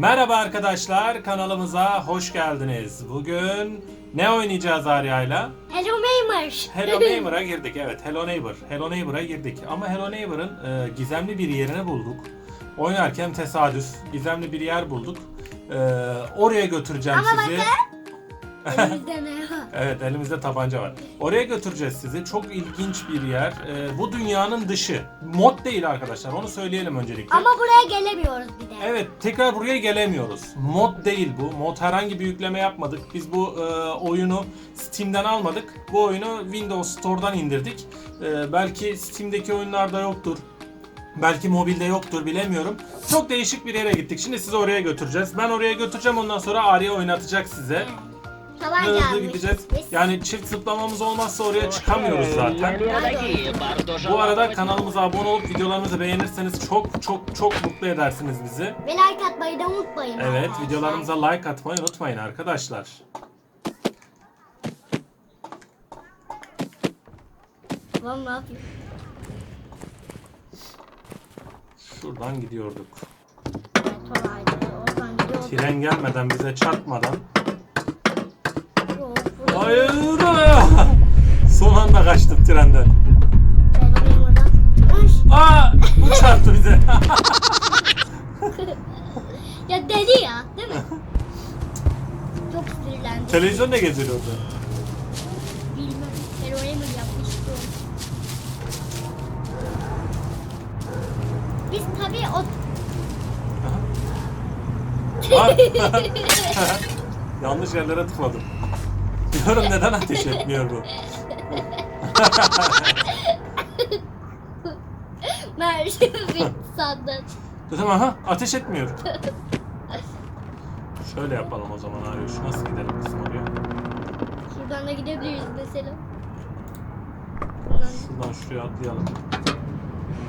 Merhaba arkadaşlar, kanalımıza hoş geldiniz. Bugün ne oynayacağız Arya'yla? Hello Neighbor. Hello Neighbor'a girdik. Evet, Hello Neighbor. Hello Neighbor'a girdik. Ama Hello Neighbor'ın e, gizemli bir yerini bulduk. Oynarken tesadüf, gizemli bir yer bulduk. E, oraya götüreceğim Ama sizi. Elimizde ne? Evet, elimizde tabanca var. Oraya götüreceğiz sizi. Çok ilginç bir yer. E, bu dünyanın dışı. Mod değil arkadaşlar, onu söyleyelim öncelikle. Ama buraya gelemiyoruz bir de. Evet tekrar buraya gelemiyoruz. Mod değil bu. Mod herhangi bir yükleme yapmadık. Biz bu e, oyunu Steam'den almadık. Bu oyunu Windows Store'dan indirdik. E, belki Steam'deki oyunlarda yoktur. Belki mobilde yoktur bilemiyorum. Çok değişik bir yere gittik. Şimdi sizi oraya götüreceğiz. Ben oraya götüreceğim ondan sonra Arya oynatacak size. Tavan hızlı gelmiş. gideceğiz. Yani çift zıplamamız olmazsa oraya çıkamıyoruz zaten. Bu arada kanalımıza abone olup videolarımızı beğenirseniz çok çok çok mutlu edersiniz bizi. Ve like atmayı da unutmayın. Evet videolarımıza like atmayı unutmayın arkadaşlar. Babam ne? Şuradan gidiyorduk. Evet, Tren gelmeden bize çarpmadan Hayır! Son anda kaçtık trenden. Aa! Bu çarptı bize. Ya deli ya, değil mi? Çok sinirlendim. Televizyon ne geziyor orada? Bilmem. Oraya mı yapmıştım? Biz tabii o! Yanlış yerlere tıkladım. Diyorum neden ateş etmiyor bu? merdiven sandın. Dedim aha ateş etmiyor. Şöyle yapalım o zaman abi. Şu nasıl gidelim bizim oraya? Şuradan da gidebiliriz mesela. Buradan Şuradan şuraya atlayalım.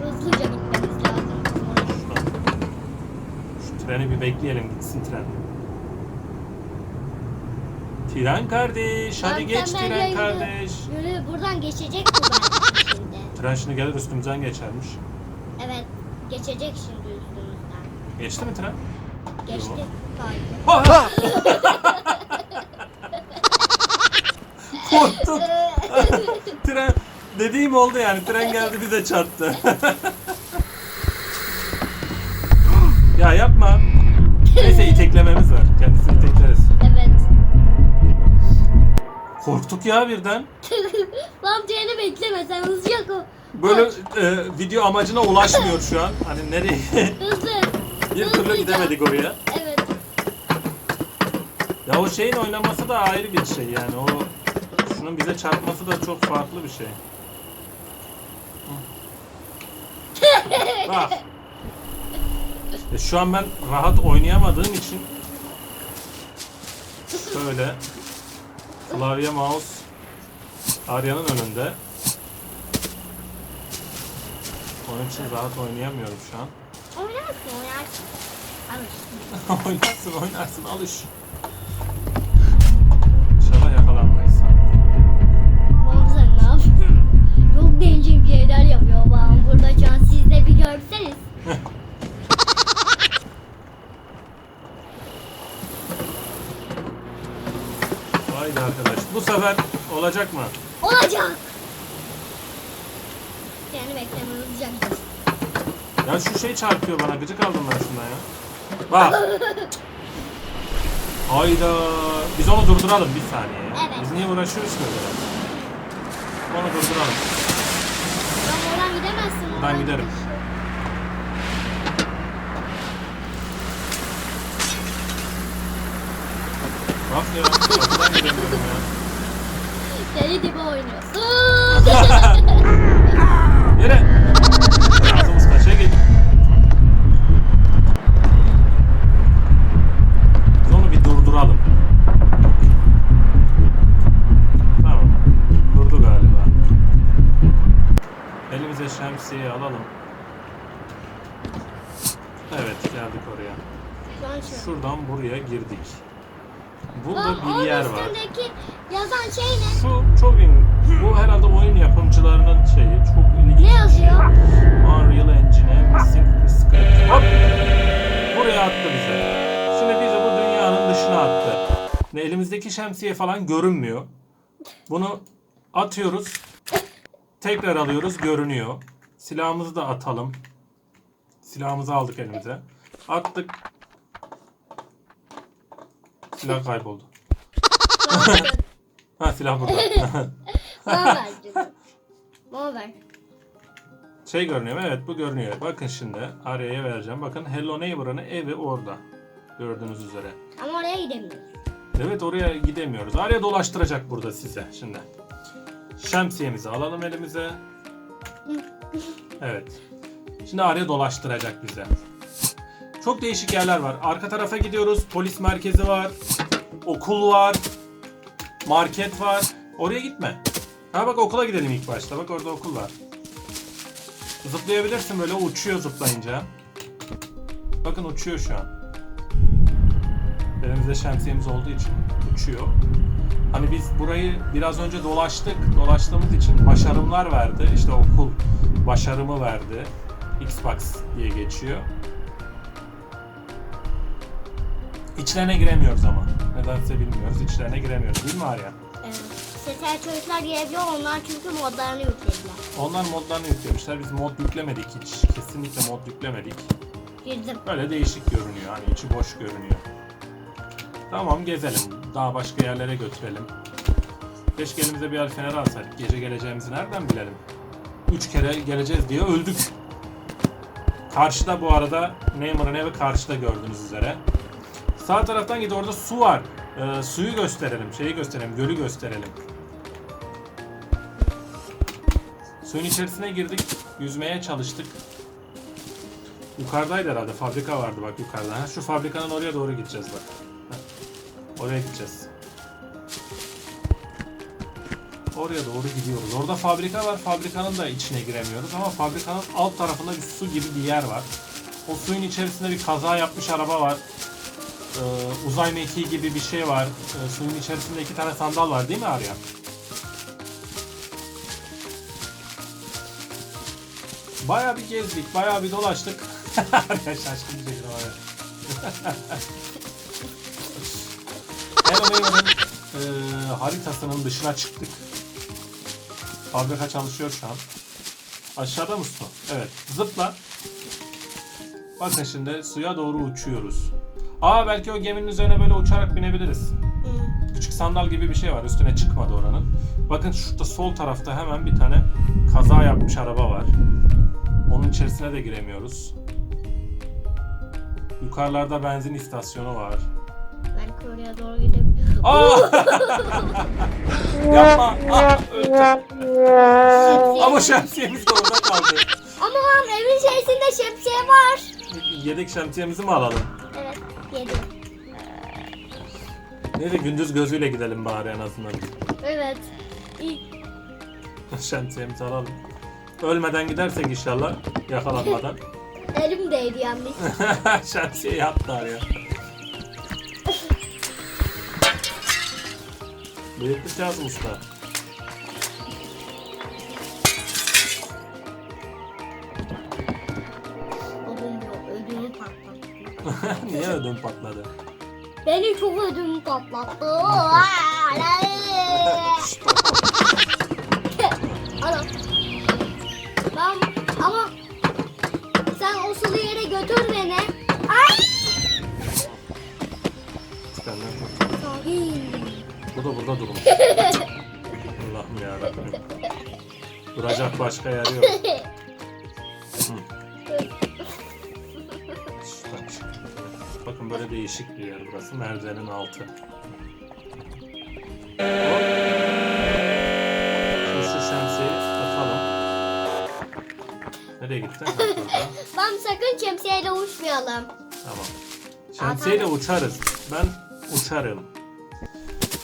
hızlıca gitmemiz lazım. Şuradan. Şu treni bir bekleyelim gitsin tren. Tren kardeş, hadi geç tren benden yürü. kardeş. Yürü buradan geçecek bu belki şimdi. Tren şimdi gelir üstümüzden geçermiş. Evet geçecek şimdi üstümüzden. Geçti mi tren? Geçti. Ha! Korktuk. tren dediğim oldu yani. Tren geldi bize çarptı. ya yapma. Neyse iteklememiz Korktuk ya birden. Lan treni bekleme sen hızlıca ko. Böyle koş. e, video amacına ulaşmıyor şu an. Hani nereye? Hızlı. bir türlü Hızlıca. gidemedik oraya. Evet. Ya o şeyin oynaması da ayrı bir şey yani. O şunun bize çarpması da çok farklı bir şey. Bak. E, şu an ben rahat oynayamadığım için şöyle klavye mouse Arya'nın önünde. Onun için rahat oynayamıyorum şu an. Oynarsın oynarsın. Alır. oynarsın oynarsın alış. Haydi arkadaş. Bu sefer olacak mı? Olacak. Yani bekleme hızlıca gideceğiz. Ya şu şey çarpıyor bana. Gıcık aldım ben şundan ya. Bak. Hayda. Biz onu durduralım bir saniye. ya. Evet. Biz niye uğraşıyoruz ki? Onu durduralım. Ben oradan gidemezsin. Ben giderim. Bak ya. Kapıdan gidemiyorum ya. Deli gibi oynuyorsun. Elimizdeki şemsiye falan görünmüyor. Bunu atıyoruz. Tekrar alıyoruz görünüyor. Silahımızı da atalım. Silahımızı aldık elimize. Attık. Silah kayboldu. Ha silah burada. Bana ver. Bana ver. şey görünüyor mu? Evet bu görünüyor. Bakın şimdi araya vereceğim. Bakın Hello Neighbor'ın evi orada. Gördüğünüz üzere. Ama oraya gidemiyoruz. Evet oraya gidemiyoruz. Araya dolaştıracak burada size şimdi. Şemsiyemizi alalım elimize. Evet. Şimdi araya dolaştıracak bize. Çok değişik yerler var. Arka tarafa gidiyoruz. Polis merkezi var. Okul var. Market var. Oraya gitme. Ha bak okula gidelim ilk başta. Bak orada okul var. Zıplayabilirsin böyle uçuyor zıplayınca. Bakın uçuyor şu an. Elimizde şemsiyemiz olduğu için uçuyor. Hani biz burayı biraz önce dolaştık. Dolaştığımız için başarımlar verdi. İşte okul başarımı verdi. Xbox diye geçiyor. İçlerine giremiyoruz ama. Nedense bilmiyoruz. İçlerine giremiyoruz. Değil mi Arya? Evet. Setel çocuklar girebiliyor. Onlar çünkü modlarını yüklediler. Onlar modlarını yüklemişler. Biz mod yüklemedik hiç. Kesinlikle mod yüklemedik. Girdim. Böyle değişik görünüyor. Hani içi boş görünüyor. Tamam gezelim. Daha başka yerlere götürelim. Keşke elimize bir el fener alsaydık. Gece geleceğimizi nereden bilelim? Üç kere geleceğiz diye öldük. Karşıda bu arada Neymar'ın evi karşıda gördüğünüz üzere. Sağ taraftan git orada su var. Ee, suyu gösterelim, şeyi gösterelim, gölü gösterelim. Suyun içerisine girdik, yüzmeye çalıştık. Yukarıdaydı herhalde. Fabrika vardı bak yukarıda. Ha, şu fabrikanın oraya doğru gideceğiz bak. Oraya gideceğiz. Oraya doğru gidiyoruz. Orada fabrika var. Fabrikanın da içine giremiyoruz ama fabrikanın alt tarafında bir su gibi bir yer var. O suyun içerisinde bir kaza yapmış araba var. Ee, uzay mekiği gibi bir şey var. Ee, suyun içerisinde iki tane sandal var değil mi Arya? Bayağı bir gezdik, bayağı bir dolaştık. Arya şaşkın bir şekilde Neighbor'ın e, haritasının dışına çıktık. Fabrika çalışıyor şu an. Aşağıda mı su? Evet. Zıpla. Bakın şimdi suya doğru uçuyoruz. Aa belki o geminin üzerine böyle uçarak binebiliriz. Hı. Küçük sandal gibi bir şey var. Üstüne çıkmadı oranın. Bakın şurada sol tarafta hemen bir tane kaza yapmış araba var. Onun içerisine de giremiyoruz. Yukarılarda benzin istasyonu var. Oraya doğru gidelim. Aa! Yapma. Ah, öldüm. Ama şemsiyemiz de orada kaldı. Ama lan evin içerisinde şemsiye var. Yedek şemsiyemizi mi alalım? Evet. Yedi. Neyse gündüz gözüyle gidelim bari en azından. Evet. İyi. Şemsiyemizi alalım. Ölmeden gidersek inşallah yakalanmadan. Elim değdi yalnız. Şemsiye yaptılar ya. Büyüteceğiz usta. Ödümü patlattı. Niye ödüm patladı? Beni çok ödümü patlattı. Ana. Ben ama sen o sulu yere götür beni. Ay! Sakin. Bu da burada durmuş. Allah'ım yarabbim. Duracak başka yer yok. Hı. Şuradan çık. Bakın böyle değişik bir yer burası. Merdivenin altı. Şimdi şu şemsiyeyi tutalım. Nereye gitti? Ha, burada. Ben sakın şemsiyeyle uçmayalım. Tamam. Şemsiyeyle uçarız. Ben uçarım.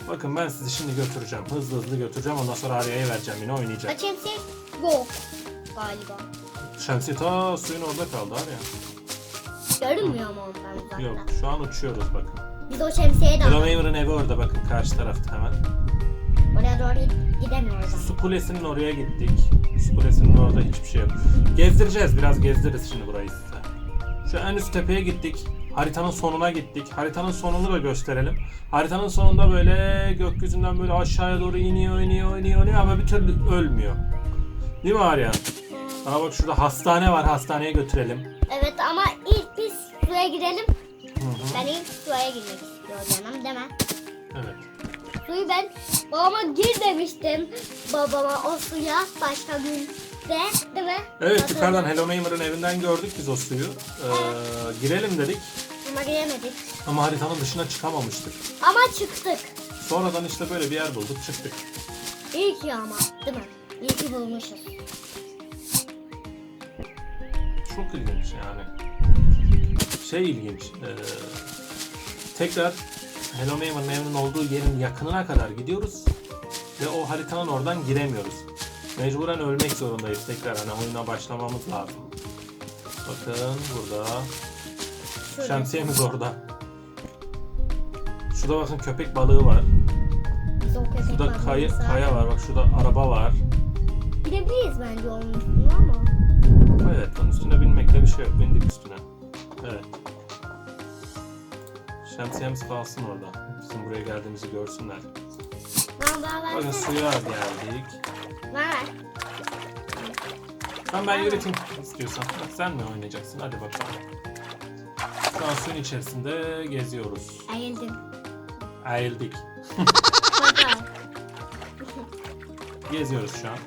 Bakın ben sizi şimdi götüreceğim. Hızlı hızlı götüreceğim. Ondan sonra Arya'ya vereceğim yine oynayacak. Şemsiye yok galiba. Şemsiye ta suyun orada kaldı Arya. Görünmüyor mu ondan uzaktan? Yok şu an uçuyoruz bakın. Biz o şemsiyeye de. Neighbor'ın evi orada bakın karşı tarafta hemen. Oraya doğru gidemiyoruz. Su kulesinin oraya gittik. Su kulesinin orada hiçbir şey yok. Gezdireceğiz biraz gezdiririz şimdi burayı size. Şu en üst tepeye gittik. Haritanın sonuna gittik. Haritanın sonunu da gösterelim. Haritanın sonunda böyle gökyüzünden böyle aşağıya doğru iniyor, iniyor, iniyor, iniyor ama bir türlü ölmüyor. Değil mi Arya? Aa bak şurada hastane var. Hastaneye götürelim. Evet ama ilk biz suya girelim. Hı hı. Ben ilk suya girmek istiyorum canım mi? Evet. Suyu ben babama gir demiştim. Babama o suya başka gün de değil mi? Evet yukarıdan Hello Neighbor'ın evinden gördük biz o suyu. Ee, girelim dedik Ama giremedik. ama haritanın dışına çıkamamıştık. Ama çıktık. Sonradan işte böyle bir yer bulduk çıktık. İyi ki ama değil mi? İyi ki bulmuşuz. Çok ilginç yani. Şey ilginç. ee, tekrar Hello Neighbor'ın evinin olduğu yerin yakınına kadar gidiyoruz. Ve o haritanın oradan giremiyoruz. Mecburen ölmek zorundayız tekrar hani oyuna başlamamız lazım. Bakın burada. Şurada. Şemsiyemiz orada. Şurada bakın köpek balığı var. Biz o köpek Şurada balığını kaya, sağ- kaya var. Bak şurada araba var. Gidebiliriz bence onun üstüne ama. Evet onun üstüne binmekte bir şey yok. Bindik üstüne. Evet. Şemsiyemiz kalsın orada. Bizim buraya geldiğimizi görsünler. Bana daha Bakın suya geldik. Ver. Tamam ben yürüteyim istiyorsan. Bak, sen mi oynayacaksın? Hadi bakalım. Şu an suyun içerisinde geziyoruz. Eğildik. Baba. Geziyoruz şu an.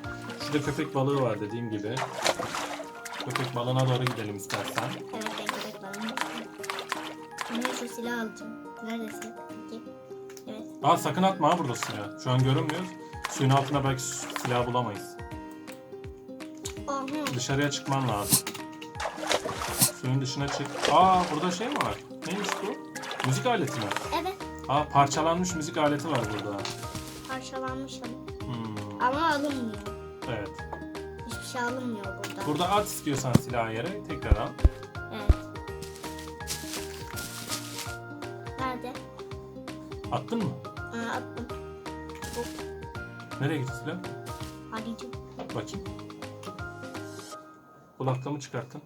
Şurada köpek balığı var dediğim gibi. Köpek balığına doğru gidelim istersen. Evet ben köpek balığını. Ben şu silah alacağım. Neredesin? Aa sakın atma ha burada suya. Şu an görünmüyor. Suyun altında belki silah bulamayız. Aha. Dışarıya çıkman lazım. Suyun dışına çık. Aa burada şey mi var? Neymiş bu? Müzik aleti mi? Evet. Aa parçalanmış müzik aleti var burada. Parçalanmışım. Hmm, Ama alınmıyor. evet. Hiçbir şey alınmıyor burada. Burada at istiyorsan silahı yere tekrar al. Evet. Nerede? Attın mı? Nereye gitti silah? Arayacağım. Bakayım. Kulaklığımı çıkarttın.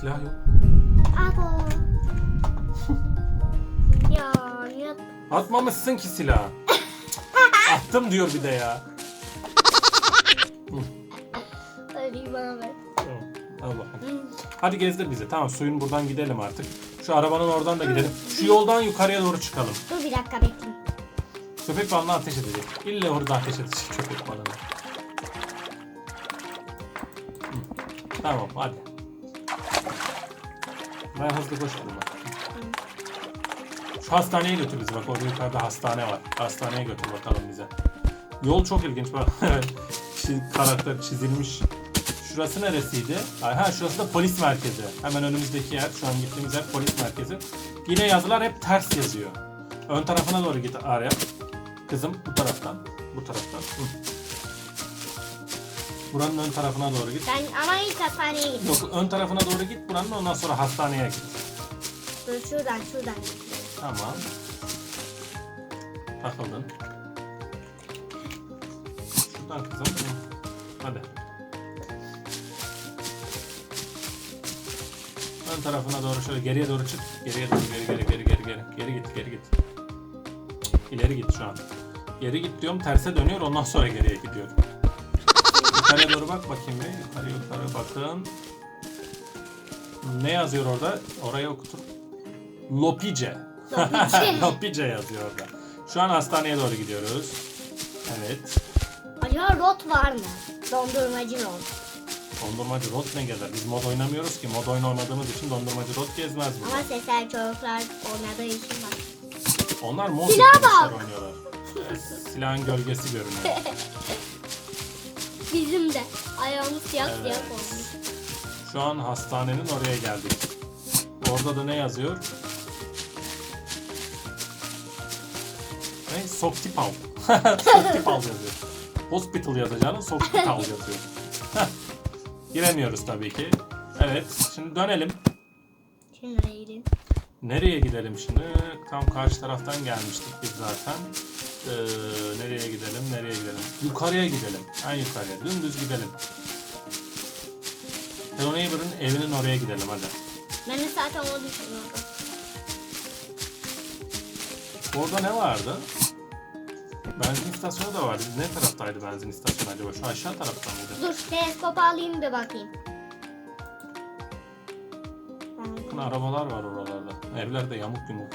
Silah yok. Abo. ya niye Atmamışsın ki silahı. Attım diyor bir de ya. öyle bana ver? Tamam. Al bakalım. Hadi gezdir bizi. Tamam suyun buradan gidelim artık. Şu arabanın oradan da gidelim. Şu yoldan yukarıya doğru çıkalım. Dur bir dakika bekleyin. Köpek balığına ateş edecek. İlle orada ateş edecek köpek balığına. Hı. Tamam hadi. Ben hızlı bak. Şu hastaneye götür bizi bak orada yukarıda hastane var. Hastaneye götür bakalım bize. Yol çok ilginç bak. Karakter çizilmiş. Şurası neresiydi? Ay, ha şurası da polis merkezi. Hemen önümüzdeki yer. Şu an gittiğimiz yer polis merkezi. Yine yazılar hep ters yazıyor. Ön tarafına doğru git Arya. Kızım bu taraftan. Bu taraftan. Hı. Buranın ön tarafına doğru git. Ben ama ilk hastaneye gideyim. Yok ön tarafına doğru git buranın ondan sonra hastaneye git. Dur şuradan şuradan. Tamam. Takıldın. Şuradan kızım. Hadi. Ön tarafına doğru şöyle geriye doğru çık. Geriye doğru geri geri geri geri geri. Geri git geri git. İleri git şu an. Geri git diyorum terse dönüyor ondan sonra geriye gidiyor. Yukarıya doğru bak bakayım bir. Yukarı yukarı bakın. Ne yazıyor orada? Oraya okutur. Lopice. Lopice. Lopice yazıyor orada. Şu an hastaneye doğru gidiyoruz. Evet. Acaba rot var mı? Dondurmacı rot. Dondurmacı rot ne gezer? Biz mod oynamıyoruz ki. Mod oyun oynadığımız için dondurmacı rot gezmez bu. Ama sesler çocuklar oynadığı için var. Onlar mod yapmışlar, bak. oynuyorlar. Silahın gölgesi görünüyor. Bizim de ayağımız siyah Evet. siyah olmuş. Şu an hastanenin oraya geldik. Orada da ne yazıyor? Ne? Soktipal. Soktipal yazıyor. Hospital yazacağını Soktipal yazıyor. Giremiyoruz tabii ki. Evet, şimdi dönelim. Şimdi nereye gideyim? Nereye gidelim şimdi? Tam karşı taraftan gelmiştik biz zaten. Ee, nereye gidelim? Nereye gidelim? Yukarıya gidelim. En yukarıya. Dümdüz gidelim. Hello Neighbor'ın evinin oraya gidelim hadi. Ben de zaten onu düşünüyordum. Orada ne vardı? Benzin istasyonu da vardı. Ne taraftaydı benzin istasyonu acaba? Şu aşağı tarafta mıydı? Dur teleskopu alayım bir bakayım. Bakın arabalar var oralarda. Evler de yamuk yumuk.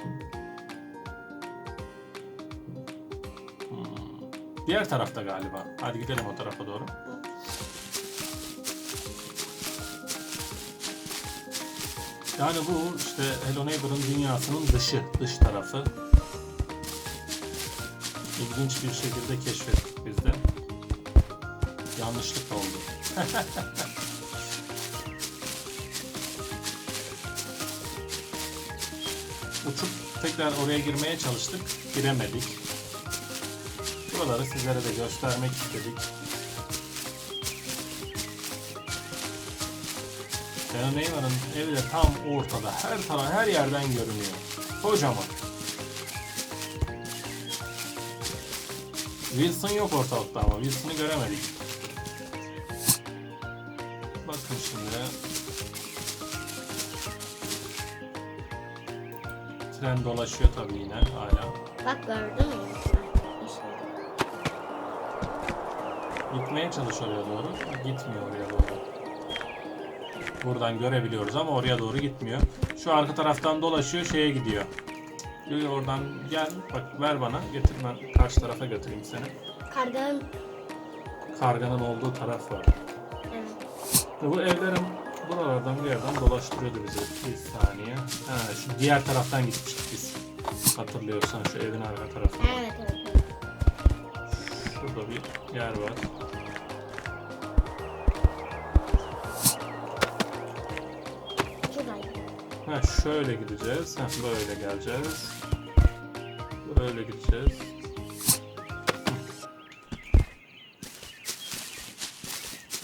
Hmm. Diğer tarafta galiba. Hadi gidelim o tarafa doğru. Yani bu işte Hello Neighbor'ın dünyasının dışı, dış tarafı. İlginç bir şekilde keşfettik biz de. Yanlışlık oldu. Uçup tekrar oraya girmeye çalıştık. Giremedik. Buraları sizlere de göstermek istedik. Senan Eyvan'ın evi de tam ortada. Her taraf, her yerden görünüyor. Kocaman. Wilson yok ortalıkta ama Wilson'ı göremedik. Bakın şimdi. Tren dolaşıyor tabii yine hala. Bak gördün mü? Gitmeye çalışıyor oraya doğru. Gitmiyor oraya doğru. Buradan görebiliyoruz ama oraya doğru gitmiyor. Şu arka taraftan dolaşıyor şeye gidiyor. Diyor oradan gel bak ver bana getir ben karşı tarafa götüreyim seni. Karganın Karganın olduğu taraf var. evet. Ve bu evlerin buralardan bir yerden dolaştırıyordu bizi. Bir saniye. Ha, şu diğer taraftan gitmiştik biz. Hatırlıyorsan şu evin arka tarafı. Evet evet. evet. Şurada bir yer var. Ha şöyle gideceğiz. Ha böyle geleceğiz. Böyle gideceğiz.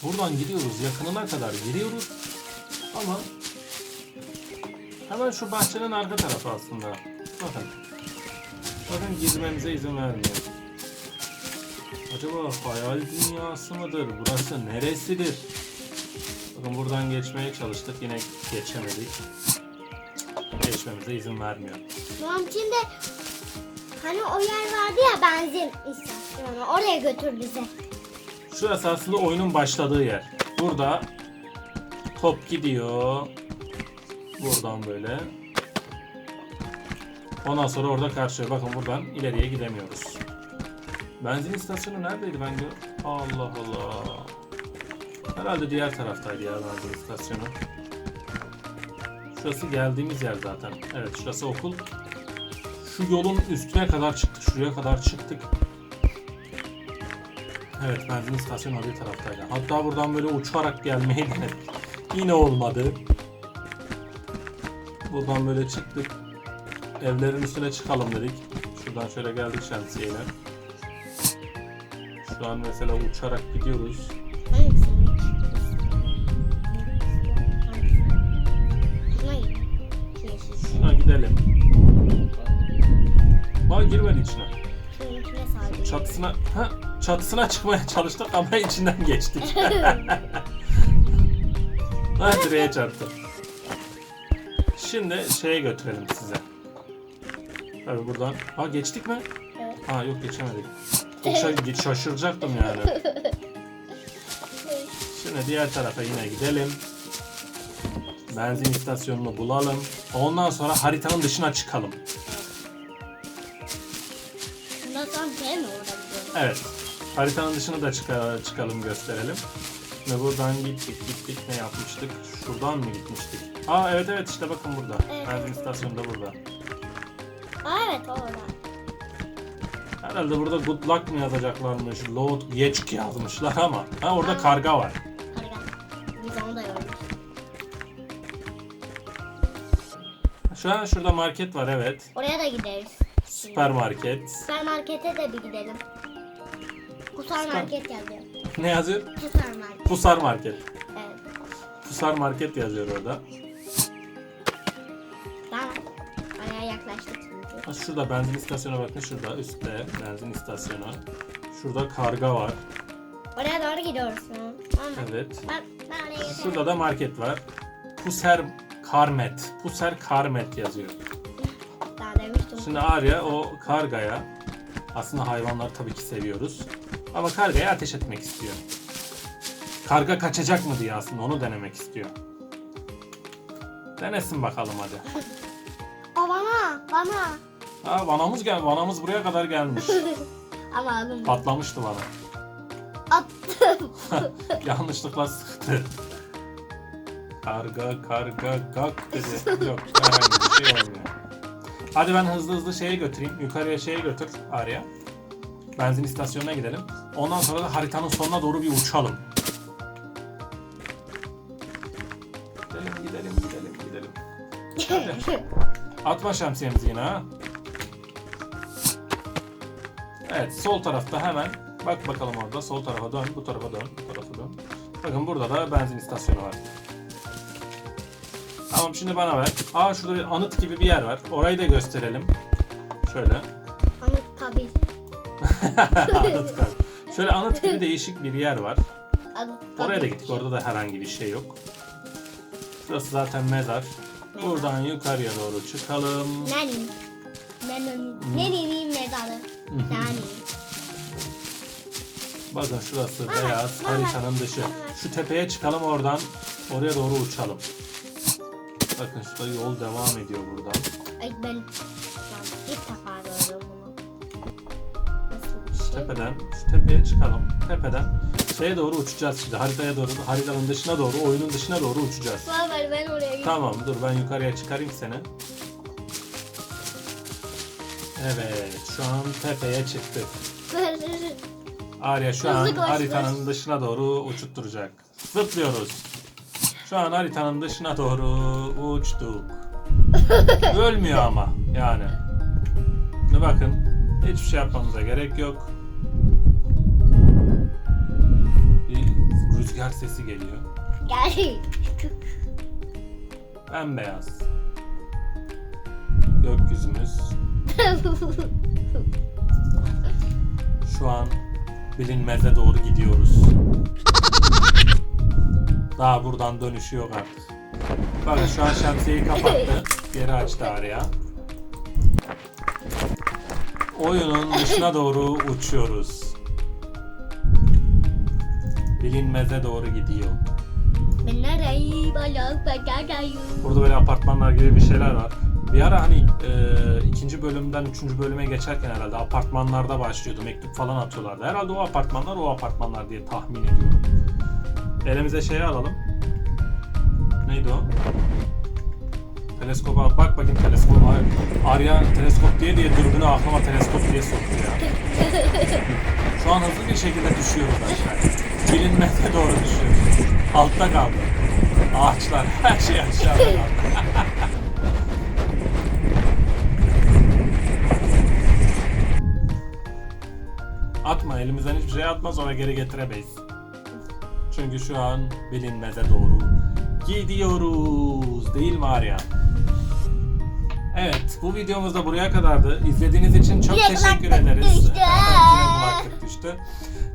Buradan gidiyoruz. Yakınına kadar giriyoruz. Ama hemen şu bahçenin arka tarafı aslında. Bakın. Bakın girmemize izin vermiyor. Acaba hayal dünyası mıdır? Burası neresidir? Bakın buradan geçmeye çalıştık. Yine geçemedik. Geçmemize izin vermiyor. Tamam şimdi hani o yer vardı ya benzin istasyonu. Oraya götür bizi. Şurası aslında oyunun başladığı yer. Burada top gidiyor. Buradan böyle. Ondan sonra orada karşıya. Bakın buradan ileriye gidemiyoruz. Benzin istasyonu neredeydi ben gör? Allah Allah. Herhalde diğer taraftaydı ya benzin istasyonu. Şurası geldiğimiz yer zaten. Evet şurası okul. Şu yolun üstüne kadar çıktık. Şuraya kadar çıktık. Evet benzin istasyonu öbür taraftaydı. Hatta buradan böyle uçarak gelmeyi denedik. Yine olmadı. Buradan böyle çıktık. Evlerin üstüne çıkalım dedik. Şuradan şöyle geldik şemsiyeyle. Şu an mesela uçarak gidiyoruz. Çatısına, ha, çatısına çıkmaya çalıştık ama içinden geçtik. ha direğe çarptı. Şimdi şeye götürelim size. Tabii buradan. Ha geçtik mi? Evet. Ha yok geçemedik. Şa- şaşıracaktım yani. Şimdi diğer tarafa yine gidelim. Benzin istasyonunu bulalım. Ondan sonra haritanın dışına çıkalım. Evet. Haritanın dışına da çıka- çıkalım gösterelim. Ve buradan gittik gittik ne yapmıştık? Şuradan mı gitmiştik? Aa evet evet işte bakın burada. Evet. Benzin istasyonu da burada. Aa evet orada. Herhalde burada good luck mı yazacaklarmış? Load geç yazmışlar ama. Ha orada karga var. Gel. Biz onu da gördük. Şu an şurada market var evet. Oraya da gideriz. Süpermarket. Süpermarkete de bir gidelim. Süper. market yazıyor. Ne yazıyor? Kusar market. Pusar market. Evet. Pusar market yazıyor orada. Daha oraya yaklaştık çünkü. Şurada benzin istasyonu bakın şurada üstte benzin istasyonu. Şurada karga var. Oraya doğru an. Tamam. Evet. Ben, ben oraya gidiyorum. Şurada da market var. Puser Karmet. Puser Karmet yazıyor. Daha demiştim. Şimdi Arya o kargaya aslında hayvanları tabii ki seviyoruz. Ama kargaya ateş etmek istiyor. Karga kaçacak mı diye aslında onu denemek istiyor. Denesin bakalım hadi. O bana, bana. Ha vanamız gel vanamız buraya kadar gelmiş. Ama adım Patlamıştı vana. attım. Yanlışlıkla sıktı. Karga karga gak dedi. Yok herhangi bir şey olmuyor. Hadi ben hızlı hızlı şeye götüreyim. Yukarıya şeye götür Arya. Benzin istasyonuna gidelim. Ondan sonra da haritanın sonuna doğru bir uçalım. Gidelim gidelim gidelim gidelim. Hadi. Atma şemsiyemizi yine ha. Evet sol tarafta hemen bak bakalım orada sol tarafa dön bu tarafa dön bu tarafa dön. Bakın burada da benzin istasyonu var. Tamam şimdi bana ver. Aa şurada bir anıt gibi bir yer var. Orayı da gösterelim. Şöyle. Anıt kabil. anıt kal. Şöyle anıt gibi değişik bir yer var. Oraya da gittik. Orada da herhangi bir şey yok. Burası zaten mezar. Buradan yukarıya doğru çıkalım. Nani? Nani? Nani'nin mezarı. Nani? Bakın şurası beyaz haritanın dışı. Şu tepeye çıkalım oradan oraya doğru uçalım. Bakın şurada yol devam ediyor buradan. Ay ben ben ilk defa Tepeden şu tepeye çıkalım. Tepeden şeye doğru uçacağız şimdi. Haritaya doğru, haritanın dışına doğru, oyunun dışına doğru uçacağız. Var var ben oraya gidiyorum. Tamam dur ben yukarıya çıkarayım seni. Evet şu an tepeye çıktık. Arya şu Hızlı an koş, haritanın dışına doğru uçutturacak. Zıplıyoruz. Şu an haritanın dışına doğru uçtuk. Ölmüyor ama yani. Bakın hiçbir şey yapmamıza gerek yok. Rüzgar sesi geliyor. Gel. Bembeyaz. Gökyüzümüz. Şu an bilinmeze doğru gidiyoruz. Daha buradan dönüşü yok artık. Bakın şu an şemsiyeyi kapattı. Geri açtı araya. Oyunun dışına doğru uçuyoruz. Bilinmeze doğru gidiyor. Burada böyle apartmanlar gibi bir şeyler var. Bir ara hani e, ikinci bölümden üçüncü bölüme geçerken herhalde apartmanlarda başlıyordu. Mektup falan atıyorlardı. Herhalde o apartmanlar o apartmanlar diye tahmin ediyorum. Elimize şeyi alalım. Neydi o? Teleskopa al. Bak bakayım teleskop. Arya teleskop diye diye dürbünü aklıma teleskop diye soktu ya. Şu an hızlı bir şekilde düşüyoruz aşağıya. Bilinmeze doğru düşüyoruz. Altta kaldı. Ağaçlar, her şey aşağıda kaldı. Atma elimizden hiçbir şey atma sonra geri getiremeyiz. Çünkü şu an bilinmeze doğru gidiyoruz değil mi Arya? Evet bu videomuz da buraya kadardı. İzlediğiniz için çok Yine teşekkür kulaklık ederiz. düştü. Yine kulaklık düştü.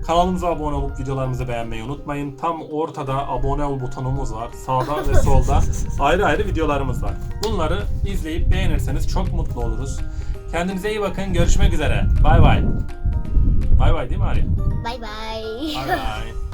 Kanalımıza abone olup videolarımızı beğenmeyi unutmayın. Tam ortada abone ol butonumuz var. Sağda ve solda ayrı ayrı videolarımız var. Bunları izleyip beğenirseniz çok mutlu oluruz. Kendinize iyi bakın. Görüşmek üzere. Bay bay. Bay bay değil mi Arya? Bye bye. Bay bay.